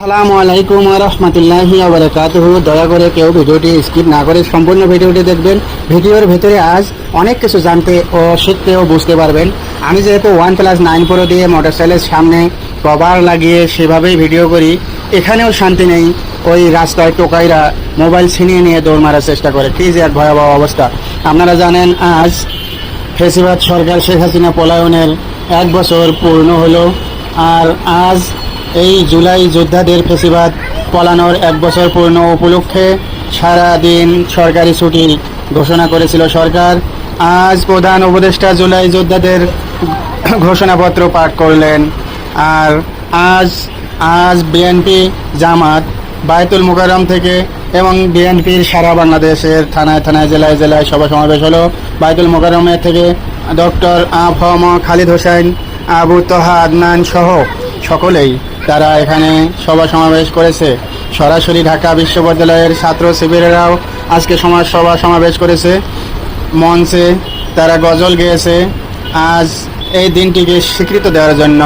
আসসালামু আলাইকুম রহমতুল্লাহি আবরাকাতুহু দয়া করে কেউ ভিডিওটি স্কিপ না করে সম্পূর্ণ ভিডিওটি দেখবেন। ভিডিওর ভেতরে আজ অনেক কিছু জানতে ও শিখতে ও বুঝতে পারবেন। আমি যেহেতু ওয়ান প্লাস নাইন প্রো দিয়ে মোটরসাইকেলের সামনে কভার লাগিয়ে সেভাবেই ভিডিও করি, এখানেও শান্তি নেই। ওই রাস্তায় টোকাইরা মোবাইল ছিনিয়ে নিয়ে দৌড় মারার চেষ্টা করে। কি যে এক ভয়াবহ অবস্থা। আপনারা জানেন, আজ ফেসিবাদ সরকার শেখ হাসিনা পলায়নের এক বছর পূর্ণ হলো। আর আজ এই জুলাই যোদ্ধাদের ফেসিবাদ পলানোর এক বছর পূর্ণ উপলক্ষে সারা দিন সরকারি ছুটি ঘোষণা করেছিল সরকার। আজ প্রধান উপদেষ্টা জুলাই যোদ্ধাদের ঘোষণাপত্র পাঠ করলেন। আর আজ আজ বিএনপি জামাত বায়তুল মুকাররম থেকে এবং বিএনপির সারা বাংলাদেশের থানায় থানায়, জেলায় জেলায় সভা সমাবেশ হলো। বায়তুল মুকাররমের থেকে ডক্টর আফম খালিদ হোসেন, আবু তহা আদনান সহ সকলেই, তারা এখানে সভা সমাবেশ করেছে। সরাসরি ঢাকা বিশ্ববিদ্যালয়ের ছাত্র শিবিরেরাও আজকে সমাজ সভা সমাবেশ করেছে। মঞ্চে তারা গজল গেয়েছে। আজ এই দিনটিকে স্বীকৃত দেওয়ার জন্য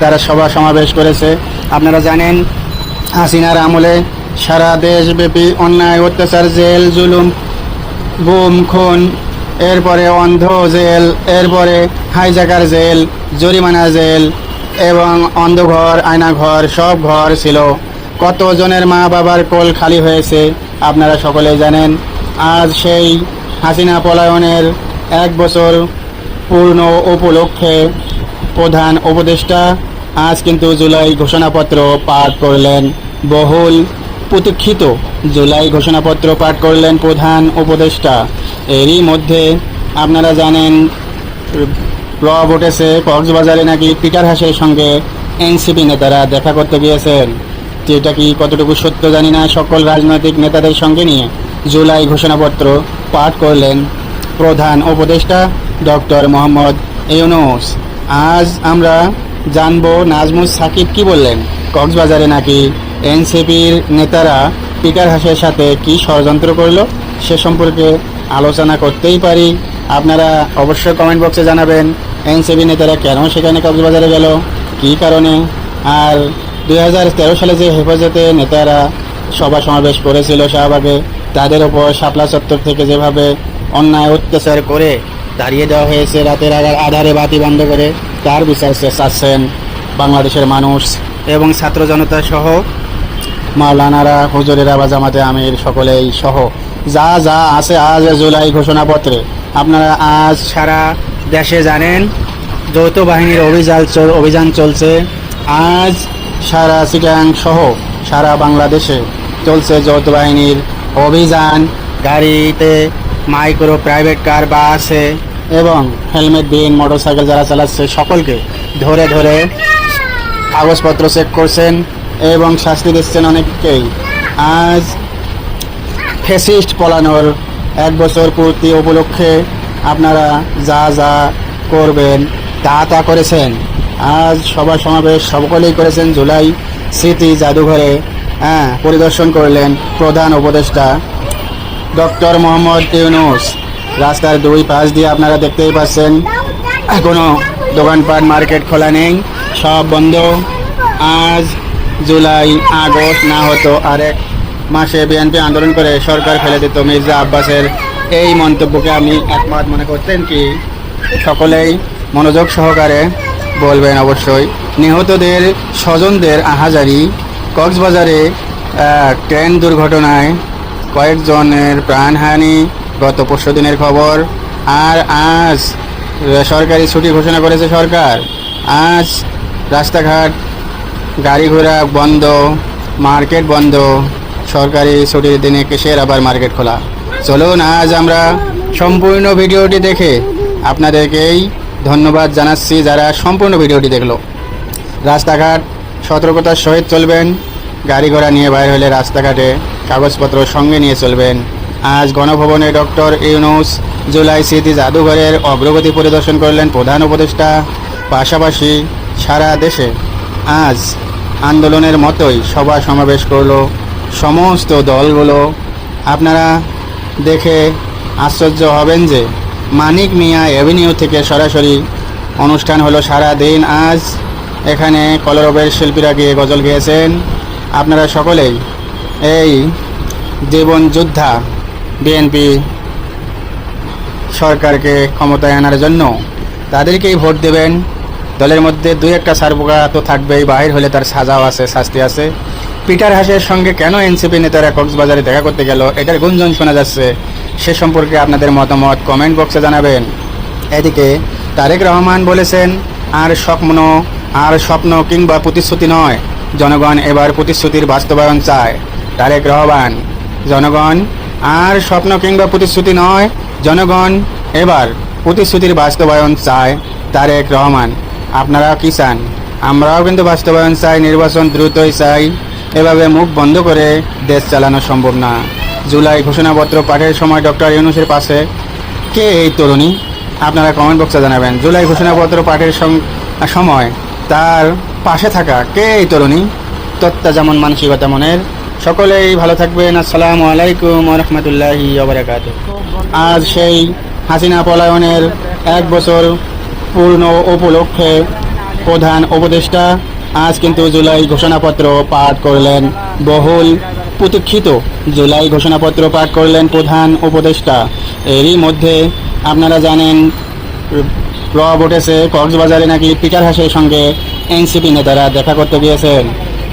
তারা সভা সমাবেশ করেছে। আপনারা জানেন, হাসিনার আমলে সারা দেশব্যাপী অন্যায়, অত্যাচার, জেল, জুলুম, গুম, খুন, এরপরে অন্ধ জেল, এরপরে হাইজাকার জেল জরিমানা জেল এবং অন্ধঘর, আয়নাঘর, সব ঘর ছিল। কতজনের মা বাবার কোল খালি হয়েছে, আপনারা সকলে জানেন। আজ সেই হাসিনা পলায়নের এক বছর পূর্ণ উপলক্ষে প্রধান উপদেষ্টা আজ কিন্তু জুলাই ঘোষণাপত্র পাঠ করলেন। বহুল প্রতীক্ষিত জুলাই ঘোষণাপত্র পাঠ করলেন প্রধান উপদেষ্টা। এরই মধ্যে আপনারা জানেন রব উঠেছে কক্সবাজারে নাকি পিটার হাসের সঙ্গে এনসিপি নেতারা দেখা করতে গিয়েছেন? যেটা কি কতটুকু সত্য জানি না। সকল রাজনৈতিক নেতাদের সঙ্গে নিয়ে জুলাই ঘোষণাপত্র পাঠ করলেন প্রধান উপদেষ্টা ডক্টর মোহাম্মদ ইউনুস। আজ আমরা জানব নাজমুস সাকিব কি বললেন? কক্সবাজারে নাকি এনসিপির নেতারা পিটার হাসের সাথে কি ষড়যন্ত্র করল? সে সম্পর্কে আলোচনা করতেই পারি। আপনারা অবশ্যই কমেন্ট বক্সে জানাবেন। এনসিপি নেতারা কেন সেখানে কক্সবাজারে গেল? কী কারণে? আর দুই হাজার তেরো সালে যে হেফাজতে নেতারা সভা সমাবেশ করেছিল শাহবাগে, তাদের ওপর শাপলা চত্বর থেকে যেভাবে অন্যায় অত্যাচার করে দাঁড়িয়ে দেওয়া হয়েছে রাতের আধারে বাতি বন্ধ করে, তার বিচার চাচ্ছেন বাংলাদেশের মানুষ এবং ছাত্র জনতা সহ মাওলানারা, হুজুরেরা বা জামাতে আমির সকলেই সহ। যা যা আছে আজ জুলাই ঘোষণাপত্রে। আপনারা আজ সারা দেশে জানেন, যৌথ বাহিনীর অভিযান অভিযান চলছে। আজ সারা সিটাং সহ সারা বাংলাদেশে চলছে যৌথ বাহিনীর অভিযান। গাড়িতে মাইক্রো প্রাইভেট কার বাসে এবং হেলমেট দিন মোটরসাইকেল যারা চালাচ্ছে সকলকে ধরে ধরে কাগজপত্র চেক করছেন এবং শাস্তি দিচ্ছেন অনেককেই। আজ ফেসিস্ট পলানোর এক বছর পূর্তি উপলক্ষে আপনারা যা যা করবেন, তা তা করেছেন। আজ সভা সমাবেশ সকলেই করেছেন, জুলাই স্মৃতি জাদুঘরে হ্যাঁ পরিদর্শন করলেন প্রধান উপদেষ্টা ডক্টর মোহাম্মদ ইউনুস। রাস্তার দুই পাশ দিয়ে আপনারা দেখতেই পাচ্ছেন কোনো দোকানপাট, মার্কেট খোলা নেই, সব বন্ধ। আজ জুলাই আগস্ট, না হতো আরেক মাসে বিএনপি আন্দোলন করে সরকার ফেলে দিত মির্জা আব্বাসের এই মন্তব্যকে আমি একমত মনে করতেন কি, সকলেই মনোযোগ সহকারে বলবেন অবশ্যই। নিহতদের স্বজনদের আহাজারি, কক্সবাজারে ট্রেন দুর্ঘটনায় কয়েকজনের প্রাণহানি, গত পরশু দিনের খবর। আর আজ সরকারি ছুটি ঘোষণা করেছে সরকার। আজ রাস্তাঘাট, গাড়ি ঘোড়া বন্ধ, মার্কেট বন্ধ, সরকারি ছুটির দিনে কিসের আবার মার্কেট খোলা? চলুন, আজ আমরা সম্পূর্ণ ভিডিওটি দেখে আপনাদেরকেই ধন্যবাদ জানাচ্ছি যারা সম্পূর্ণ ভিডিওটি দেখল। রাস্তাঘাট সতর্কতার সহিত চলবেন, গাড়ি ঘোড়া নিয়ে বাইর হলে রাস্তাঘাটে কাগজপত্র সঙ্গে নিয়ে চলবেন। আজ গণভবনে ডক্টর ইউনুস জুলাই স্মৃতি জাদুঘরের অগ্রগতি পরিদর্শন করলেন প্রধান উপদেষ্টা। পাশাপাশি সারা দেশে আজ আন্দোলনের মতোই সভা সমাবেশ করল সমস্ত দলগুলো। আপনারা দেখে আশ্চর্য হবেন যে মানিক মিয়া অ্যাভিনিউ থেকে সরাসরি অনুষ্ঠান হলো সারা দিন। আজ এখানে কলরবের শিল্পীরা গিয়ে গজল গেয়েছেন। আপনারা সকলেই এই জীবন যোদ্ধা বিএনপি সরকারকে ক্ষমতায় আনার জন্য তাদেরকেই ভোট দেবেন। দলের মধ্যে দুই একটা সারবোকা তো থাকবেই, বাহির হলে তার সাজাও আছে, শাস্তি আছে। পিটার হাসের সঙ্গে কেন এনসিপি নেতারা কক্সবাজারে দেখা করতে গেল, এটার গুঞ্জন শোনা যাচ্ছে। সে সম্পর্কে আপনাদের মতামত কমেন্ট বক্সে জানাবেন। এদিকে তারেক রহমান বলেছেন, আর স্বপ্ন আর স্বপ্ন কিংবা প্রতিশ্রুতি নয়। জনগণ এবার প্রতিশ্রুতির বাস্তবায়ন চায়। তারেক রহমান, জনগণ, আর স্বপ্ন কিংবা প্রতিশ্রুতি নয়। জনগণ এবার প্রতিশ্রুতির বাস্তবায়ন চায়। তারেক রহমান, আপনারা কি চান? আমরাও কিন্তু বাস্তবায়ন চাই, নির্বাচন দ্রুতই চাই। এভাবে মুখ বন্ধ করে দেশ চালানো সম্ভব না। জুলাই ঘোষণাপত্র পাঠের সময় ডক্টর ইউনুসের পাশে। কে এই তরুণী? আপনারা কমেন্ট বক্সে জানাবেন। জুলাই ঘোষণাপত্র পাঠের সময় তার পাশে থাকা কে এই তরুণী? তত্ত্বা যেমন মানসিকতা মনের। সকলেই ভালো থাকবেন। আসসালামু আলাইকুম রহমতুল্লাহি ওবরাকাত আজ সেই হাসিনা পলায়নের এক বছর পূর্ণ উপলক্ষে প্রধান উপদেষ্টা আজ কিন্তু জুলাই ঘোষণাপত্র পাঠ করলেন বহুল প্রতীক্ষিত। জুলাই ঘোষণাপত্র পাঠ করলেন প্রধান উপদেষ্টা। এরই মধ্যে আপনারা জানেন প্রভাব উঠেছে কক্সবাজারে নাকি পিটার হাসের সঙ্গে এনসিপি নেতারা দেখা করতে গিয়েছেন।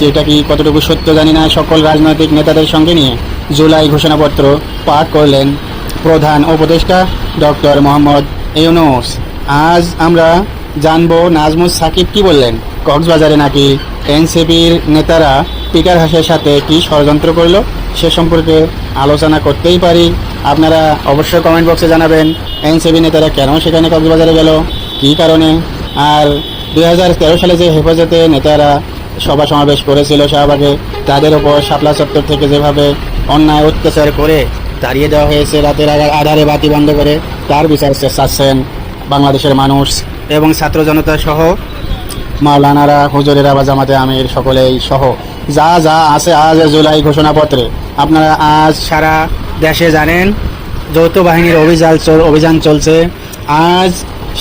যেটা কি কতটুকু সত্য জানি না সকল রাজনৈতিক নেতাদের সঙ্গে নিয়ে জুলাই ঘোষণাপত্র পাঠ করলেন প্রধান উপদেষ্টা ডক্টর মোহাম্মদ ইউনুস। আজ আমরা জানব নাজমুস সাকিব কি বললেন। কক্সবাজারে নাকি এনসিপির নেতারা পিটার হাসের সাথে কি ষড়যন্ত্র করল, সে সম্পর্কে আলোচনা করতেই পারি। আপনারা অবশ্যই কমেন্ট বক্সে জানাবেন, এনসিপি নেতারা কেন সেখানে কক্সবাজারে গেল, কী কারণে? আর দু হাজার তেরো সালে যে হেফাজতে নেতারা সভা সমাবেশ করেছিল শাহবাগে, তাদের ওপর শাপলা চত্বর থেকে যেভাবে অন্যায় অত্যাচার করে তাড়িয়ে দেওয়া হয়েছে রাতের আধারে বাতি বন্ধ করে, তার বিচার চাচ্ছেন বাংলাদেশের মানুষ এবং ছাত্র জনতা সহ মাওলানারা, হুজুরেরা বা জামাতে আমির সকলেই সহ। যা যা আছে আজ জুলাই ঘোষণাপত্রে। আপনারা আজ সারা দেশে জানেন, যৌথ বাহিনীর অভিযান চল, অভিযান চলছে। আজ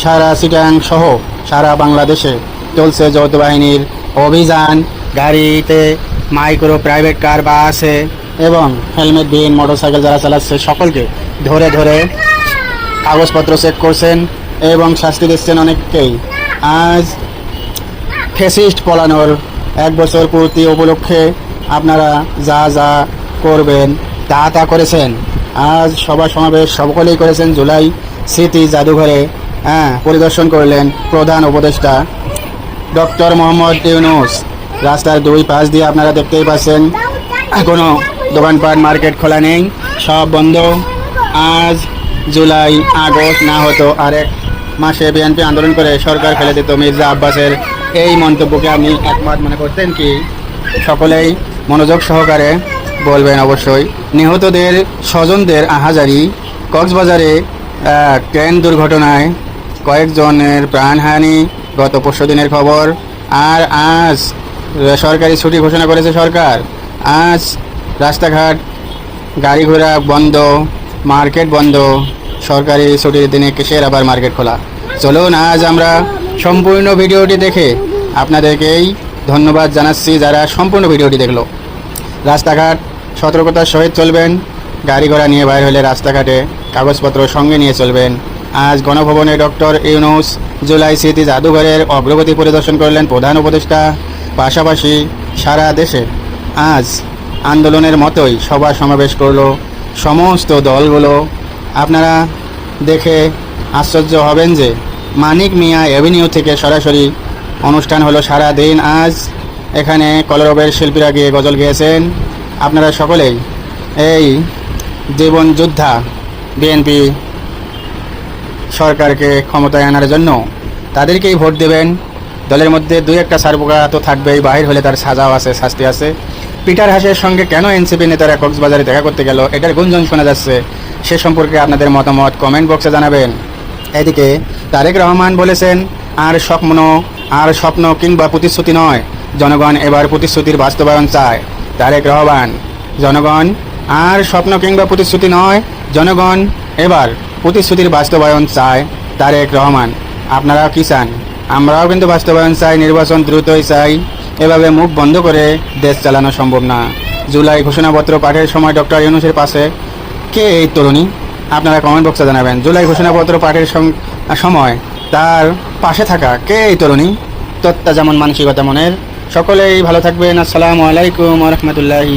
সারা সিটাং সহ সারা বাংলাদেশে চলছে যৌথ বাহিনীর অভিযান। গাড়িতে মাইক্রো প্রাইভেট কার বা আছে এবং হেলমেট বিহীন মোটরসাইকেল যারা চালাচ্ছে সকলকে ধরে ধরে কাগজপত্র চেক করছেন এবং শাস্তি দিচ্ছেন অনেককেই। আজ ফেসিস্ট পলানোর এক বছর পূর্তি উপলক্ষে আপনারা যা যা করবেন, তা তা করেছেন। আজ সভা সমাবেশ সকলেই করেছেন, জুলাই স্মৃতি জাদুঘরে হ্যাঁ পরিদর্শন করলেন প্রধান উপদেষ্টা ডক্টর মোহাম্মদ ইউনুস। রাস্তার দুই পাশ দিয়ে আপনারা দেখতেই পাচ্ছেন কোনো দোকানপাট, মার্কেট খোলা নেই, সব বন্ধ। আজ জুলাই আগস্ট, না হতো আরেক মাসে বিএনপি আন্দোলন করে সরকার ফেলে দিত মির্জা আব্বাসের এই মন্তব্যকে আপনি একমত মনে করতেন কি, সকলেই মনোযোগ সহকারে বলবেন অবশ্যই। নিহতদের স্বজনদের আহাজারি, কক্সবাজারে ট্রেন দুর্ঘটনায় কয়েকজনের প্রাণহানি, গত পরশু দিনের খবর। আর আজ সরকারি ছুটি ঘোষণা করেছে সরকার। আজ রাস্তাঘাট গাড়ি ঘোড়া বন্ধ, মার্কেট বন্ধ, সরকারি ছুটির দিনে কিসের আবার মার্কেট খোলা? চলুন আজ আমরা সম্পূর্ণ ভিডিওটি দেখে আপনাদেরকেই ধন্যবাদ জানাচ্ছি যারা সম্পূর্ণ ভিডিওটি দেখল। রাস্তাঘাট সতর্কতার সহিত চলবেন, গাড়ি ঘোড়া নিয়ে বাইর হলে রাস্তাঘাটে কাগজপত্র সঙ্গে নিয়ে চলবেন। আজ গণভবনে ডক্টর ইউনুস জুলাই স্মৃতি জাদুঘরের অগ্রগতি পরিদর্শন করলেন প্রধান উপদেষ্টা। পাশাপাশি সারা দেশে আজ আন্দোলনের মতোই সভা সমাবেশ করল সমস্ত দলগুলো। আপনারা দেখে আশ্চর্য হবেন যে মানিক মিয়া অ্যাভিনিউ থেকে সরাসরি অনুষ্ঠান হলো সারা দিন আজ। এখানে কলরবের শিল্পীরা গিয়ে গজল গেয়েছেন। আপনারা সকলেই এই জীবন যোদ্ধা বিএনপি সরকারকে ক্ষমতায় আনার জন্য তাদেরকেই ভোট দেবেন। দলের মধ্যে দুই একটা সারবোকা তো থাকবেই, বাহির হলে তার সাজাও আছে, শাস্তি আছে। পিটার হাসের সঙ্গে কেন এনসিপি নেতারা কক্সবাজারে দেখা করতে গেল, এটার গুঞ্জন শোনা যাচ্ছে। সে সম্পর্কে আপনাদের মতামত কমেন্ট বক্সে জানাবেন। এদিকে তারেক রহমান বলেছেন, আর স্বপ্ন আর স্বপ্ন কিংবা প্রতিশ্রুতি নয়। জনগণ এবার প্রতিশ্রুতির বাস্তবায়ন চায়। তারেক রহমান, জনগণ আর স্বপ্ন কিংবা প্রতিশ্রুতি নয়, জনগণ এবার প্রতিশ্রুতির বাস্তবায়ন চায় তারেক রহমান। আপনারা কি চান? আমরাও কিন্তু বাস্তবায়ন চাই, নির্বাচন দ্রুতই চাই। এভাবে মুখ বন্ধ করে দেশ চালানো সম্ভব না। জুলাই ঘোষণাপত্র পাঠের সময় ডক্টর ইউনুসের পাশে কে এই তরুণী? আপনারা কমেন্ট বক্সে জানাবেন। জুলাই ঘোষণাপত্র পাঠের সময় তার পাশে থাকা কে এই তরুণী? তত্ত্বা যেমন মানসিকতা মনের। সকলেই ভালো থাকবেন। আসসালামু আলাইকুম রহমতুল্লাহি